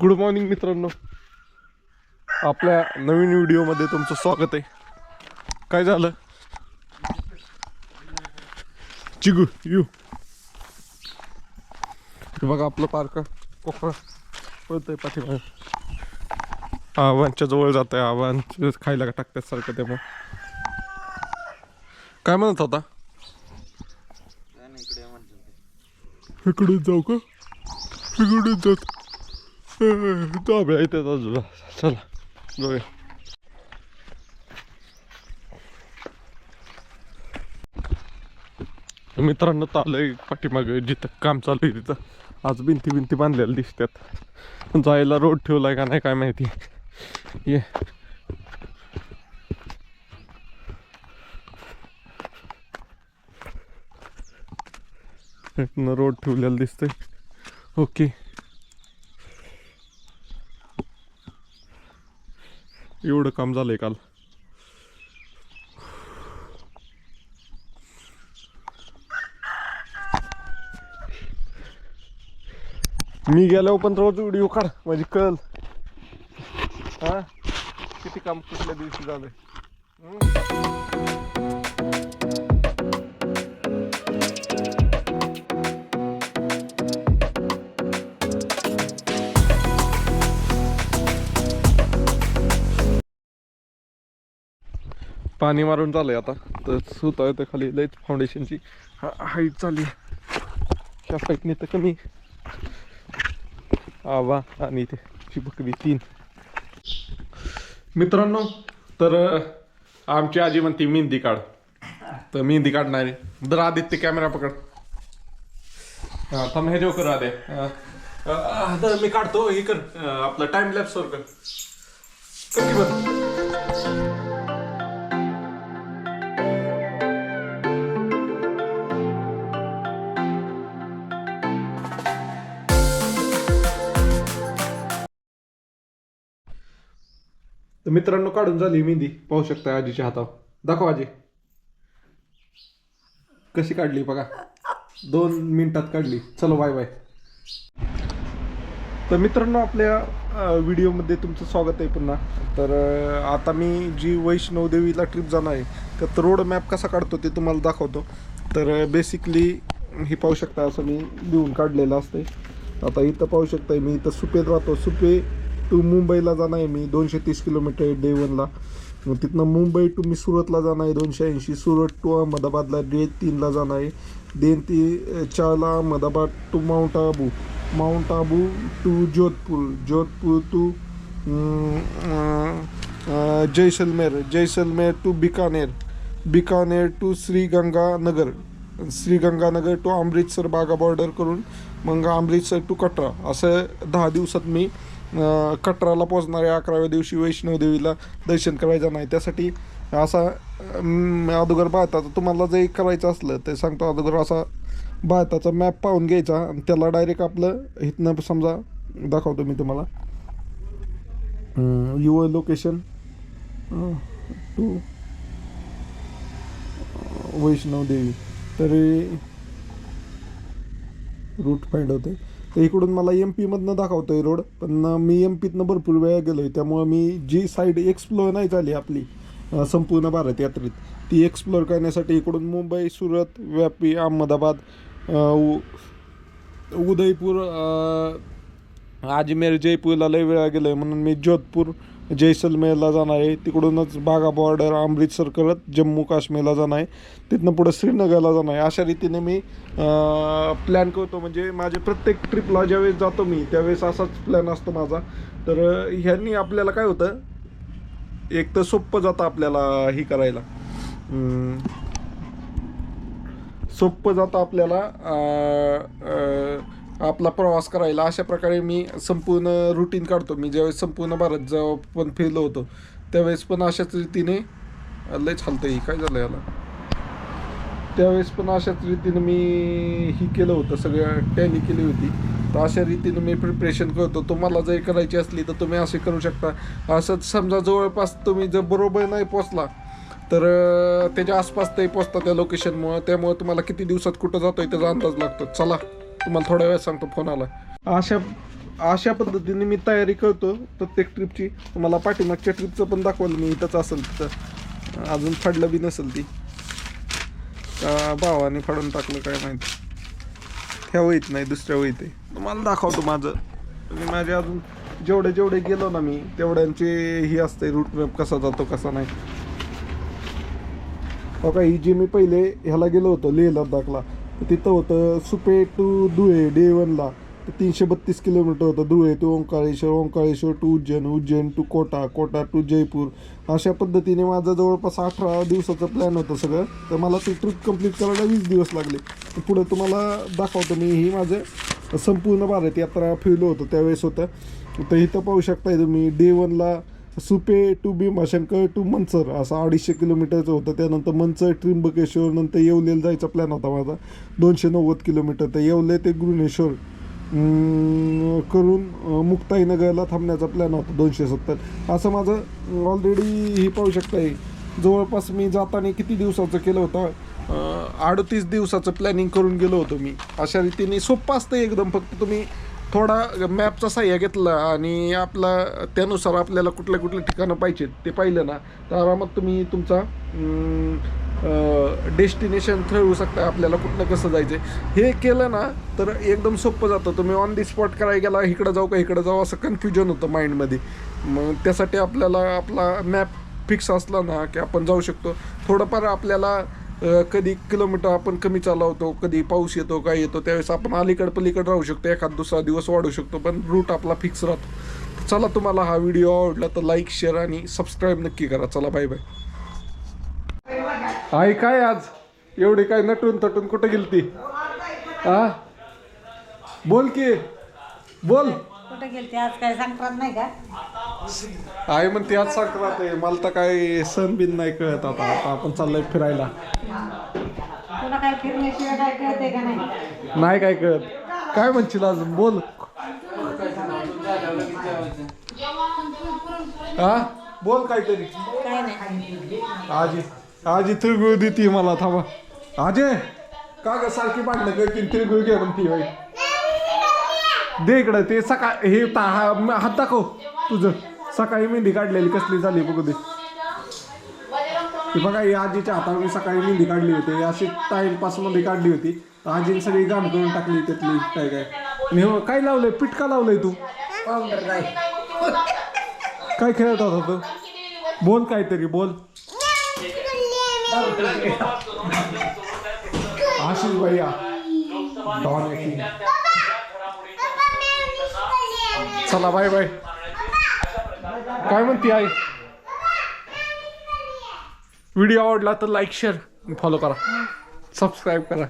Good morning मित्रांनो. आपल्या नवीन व्हिडिओमध्ये तुमचं स्वागत आहे. काय झालं? चिगू यू. बघा आपलं पार्क कोकळ पळतंय पाठीमागे. आव्हानच्या जवळ जात आहे आव्हान खायला टाकतात सारखं त्यामुळे. काय म्हणत होता. इकडे जाऊ का? इकडे जात. Dobra, idę do बाजूला चला Dobra. मित्रांनो चाललंय पाठीमागे जिथं काम चालू आहे तिथं. आज भिंती भिंती बांधलेल्या दिसतात जायला रोड ठेवलाय का नाही काय माहिती. ये. रोड ठेवलेला दिसतंय. ओके. एवढं काम झालंय काल. मी गेल्यावर पण रोज व्हिडिओ काढ माझी कल. हा? किती काम कुठल्या दिवशी झालंय? पाणी मारून चाललंय आता. तर सुता येतं खाली लईच फाउंडेशनची हाईट चालली. ह्या साईडने तर कमी. आवा आणि ते चिपकवी तीन. मित्रांनो तर आमची आजी म्हणते मेहंदी काढ. तर मेहंदी काढणार आहे. दर आदित्य कॅमेरा पकड. हा थांब हे जेव कर आदे तर मी काढतो हे कर आपलं टाइम लॅप्सवर कर. कधी बघ तर मित्रांनो काढून झाली मेहंदी. पाहू शकता आजीच्या हातावर. दाखव आजी. कशी काढली बघा. दोन मिनिटात काढली. चलो बाय बाय. तर मित्रांनो आपल्या व्हिडिओमध्ये तुमचं स्वागत आहे पुन्हा. तर आता मी जी वैष्णव देवीला ट्रिप जाणार आहे त्यात रोड मॅप कसा काढतो ते तुम्हाला दाखवतो. तर बेसिकली हे पाहू शकता असं मी लिहून काढलेलं असते आता इथं पाहू शकता मी इथं सुपेत राहतो. सुपे टू मुंबईला जाणार आहे मी. दोनशे तीस किलोमीटर डे वनला मग तिथनं मुंबई टू मी सुरतला जाणार आहे दोनशे ऐंशी. सुरत टू अहमदाबादला डे तीनला जाणार. आहे देन ती चारला Ahmedabad to Mount Abu Mount Abu to Jodhpur Jodhpur to Jaisalmer Jaisalmer to Bikaner Bikaner to Sriganganagar Sriganganagar to Amritsar Wagah border करून मग अमृतसर टू कटरा असं दहा दिवसात मी कटराला पोचणाऱ्या अकराव्या दिवशी वैष्णवदेवीला दर्शन करायचं नाही. त्यासाठी असा अगोदर भारताचा तुम्हाला जे करायचं असलं ते सांगतो. अगोदर असा भारताचा मॅप पाहून घ्यायचा आणि त्याला डायरेक्ट आपलं इथनं समजा दाखवतो मी तुम्हाला. युअर लोकेशन टू वैष्णवदेवी तरी रूट फाइंड होते. तर इकडून मला एम पीमधनं दाखवतोय रोड पण मी एम पीतनं भरपूर वेळा गेलो आहे त्यामुळं मी जी साईड एक्सप्लोअर नाही झाली आपली संपूर्ण भारत यात्रेत ती एक्सप्लोअर करण्यासाठी इकडून मुंबई सुरत व्यापी अहमदाबाद उ- उदयपूर अजमेर जयपूरला लय वेळा गेलो आहे म्हणून मी जोधपूर जैसलमेरला जाणार आहे. तिकडूनच बागा बॉर्डर अमृतसर करत जम्मू काश्मीरला जाणार आहे. तिथनं पुढं श्रीनगरला जाणार आहे. अशा रीतीने मी प्लॅन करतो. म्हणजे माझे प्रत्येक ट्रिपला ज्यावेळेस जातो मी त्यावेळेस असाच प्लॅन असतो माझा. तर ह्यांनी आपल्याला काय होतं? एक तर सोपं जातं आपल्याला ही करायला. सोपं जातं आपल्याला आपला प्रवास करायला. अशा प्रकारे मी संपूर्ण रुटीन काढतो. मी ज्यावेळेस संपूर्ण भारत जेव्हा पण फिरलो होतो त्यावेळेस पण अशाच रीतीने लय चालतंय काय झालं याला? त्यावेळेस पण अशाच रीतीने मी ही केलं होतं सगळं टॅली केली होती. तर अशा रीतीने मी प्रिपरेशन करतो. तुम्हाला जर करायची असली तर तुम्ही असे करू शकता. असंच समजा जवळपास तुम्ही जर बरोबर नाही पोचला तर त्याच्या आसपास ते पोचता त्या लोकेशनमुळं त्यामुळं तुम्हाला किती दिवसात कुठं जातो आहे त्याचा अंदाज लागतो. चला. तुम्हाला थोड्या वेळात सांगतो फोन आला. अशा अशा पद्धतीने मी तयारी करतो. प्रत्येक ट्रिपची तुम्हाला पाठीमागच्या ट्रिपचं पण दाखवलं मी इथंच असेल तिथं. अजून फाडलं बी नसेल ती. का भावाने फाडून टाकलं काय माहिती. ह्या वहीत नाही दुसऱ्या वहीत आहे. तुम्हाला दाखवतो माझं. मी माझे अजून जेवढे जेवढे गेलो ना मी तेवढ्यांचे ही असते रूट मॅप कसा जातो कसा नाही. हो का ही जी मी पहिले ह्याला गेलो होतो लेह लडाखला तिथं होतं सुपे टू धुळे डे वनला तर तीनशे बत्तीस किलोमीटर होतं Dhule to Omkareshwar Omkareshwar to Ujjain Ujjain to Kota Kota to Jaipur. अशा पद्धतीने माझं जवळपास अठरा दिवसाचं प्लॅन होतं सगळं. तर मला ती ट्रिप कंप्लीट करायला वीस दिवस लागले. तर पुढे तुम्हाला दाखवतो मी. ही माझं संपूर्ण भारत यात्रा फिरलो होतो त्यावेळेस होतं. तर इथं पाहू शकताय तुम्ही डे वनला सुपे टू भीमाशंकर टू मनसर असं अडीचशे किलोमीटरचं होतं. त्यानंतर मनसर त्र्यंबकेश्वर नंतर येवलेला जायचा प्लॅन होता माझा. दोनशे नव्वद किलोमीटर तर येवले ते गृहणेश्वर करून मुक्ताईनगरला थांबण्याचा प्लॅन होता दोनशे सत्तर. असं माझं ऑलरेडी हे पाहू शकताय. जवळपास मी जाताना किती दिवसाचं केलं होतं? अडतीस दिवसाचं प्लॅनिंग करून गेलो होतो मी. अशा रीतीने सोपं असतं एकदम. फक्त तुम्ही थोडा मॅपचा सहाय्य घेतला आणि आपला त्यानुसार आपल्याला कुठले कुठले ठिकाणं पाहिजेत ते पाहिलं ना तर आरामात तुम्ही तुमचा डेस्टिनेशन ठरवू शकता आपल्याला कुठलं कसं जायचं हे केलं ना तर एकदम सोपं जातं. तुम्ही ऑन दी स्पॉट करायला गेला इकडं जाऊ का इकडं जाऊ असं कन्फ्युजन होतं माइंडमध्ये मग त्यासाठी आपल्याला आपला मॅप फिक्स असला ना की आपण जाऊ शकतो. थोडंफार आपल्याला कधी किलोमीटर आपण कमी चालवतो कधी पाऊस येतो काय येतो त्यावेळेस आपण अलीकड पलीकडं राहू शकतो. एखाद दुसरा दिवस वाढू शकतो पण रूट आपला फिक्स राहतो. चला तुम्हाला हा व्हिडिओ आवडला तर लाईक शेअर आणि सबस्क्राईब नक्की करा. चला बाय बाय आई काय आज? एवढी काय नटून तटून कुठे गेलती? हा बोल की. बोल. कुठे गेलते? आज काय नाही का? आई म्हणते आज संक्रांत आहे. मला तर काय सण बिन नाही कळत आता. आता आपण चाललोय फिरायला. तुला काय फिरण्याशिवाय काय कळते का नाही? नाही काय कळत. काय म्हणशील आज बोल. हा बोल काहीतरी. काय नाही. आजी. आजी तिळगुळ देते मला. थांबा. आजे! का ग सारखी भांडणं करते तिळगुळ घे म्हणती बाई दे इकडं ते सकाळ हे ता हा हात दाखव तुझं. सकाळी मेहंदी काढलेली कसली झाली बघू दे. ती बघा ही आजीच्या हातावर मी सकाळी मेहंदी काढली होती. अशी टाइमपासमध्ये काढली होती. आजीने सगळी गाण करून टाकली त्यातली काय काय. आणि हो, काय लावलंय? पिटका लावलंय तू. पावडर नाही काय खेळत होता तू? बोल काहीतरी बोल. आशिष भैया डॉन आहे king. चला बाय बाय. काय म्हणते आई? व्हिडिओ आवडला तर लाईक शेअर फॉलो करा. सबस्क्राईब करा.